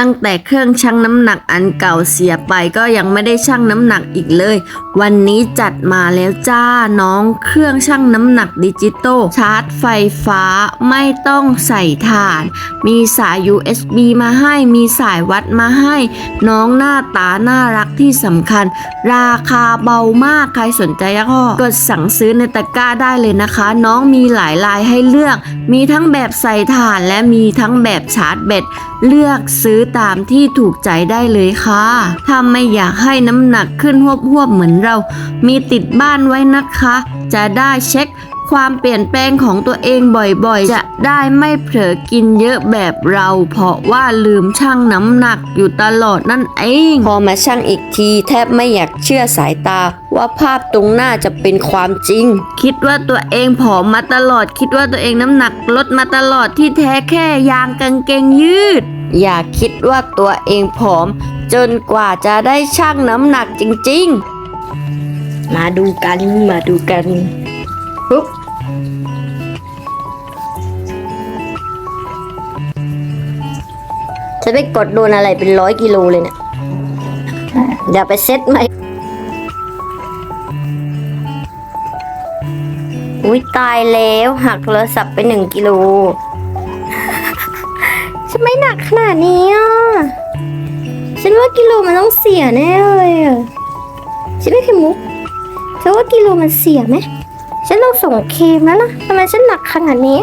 ตั้งแต่เครื่องชั่งน้ำหนักอันเก่าเสียไปก็ยังไม่ได้ชั่งน้ำหนักอีกเลย วันนี้จัดมาแล้วจ้าน้องเครื่องชั่งน้ำหนักดิจิตอลชาร์จไฟฟ้าไม่ต้องใส่ถ่าน มีสาย USB มาให้มีสายวัดมาให้ น้องหน้าตาน่ารักที่สำคัญ ราคาเบามากใครสนใจก็กดสั่งซื้อในตะกร้าได้เลยนะคะ น้องมีหลายลายให้เลือก มีทั้งแบบใส่ถ่านและมีทั้งแบบชาร์จแบตเลือกซื้อตามที่ถูกใจได้เลยค่ะ ถ้าไม่อยากให้น้ำหนักขึ้นหวบๆเหมือนเรา มีติดบ้านไว้นะคะ จะได้เช็คความเปลี่ยนแปลงของตัวเองบ่อยๆ จะได้ไม่เผลอกินเยอะแบบเรา เพราะว่าลืมชั่งน้ำหนักอยู่ตลอดนั่นเอง พอมาชั่งอีกทีแทบไม่อยากเชื่อสายตา ว่าภาพตรงหน้าจะเป็นความจริง คิดว่าตัวเองผอมมาตลอด คิดว่าตัวเองน้ำหนักลดมาตลอดที่แท้แค่ยางกางเกงยืด อย่าคิดว่าตัวเองผอม จนกว่าจะได้ชั่งน้ำหนักจริงๆ มาดูกันมาดูกันปุ๊บจะไปกดโดนอะไรเป็นร้อยกิโลเลยเนี่ยเดี๋ยวไปเซ็ตใหม่อุ้ยตายแล้วหักโทรศัพท์ไปหนึ่งกิโล ทำไม่หนักขนาดนี้อะ ฉันว่ากิโลมันต้องเสียแน่เลยอะ ฉันไม่เคยมุกเธอว่ากิโลมันเสียไหม ฉันต้องส่งเคมแล้วนะทำไมฉันหนักขนาดนี้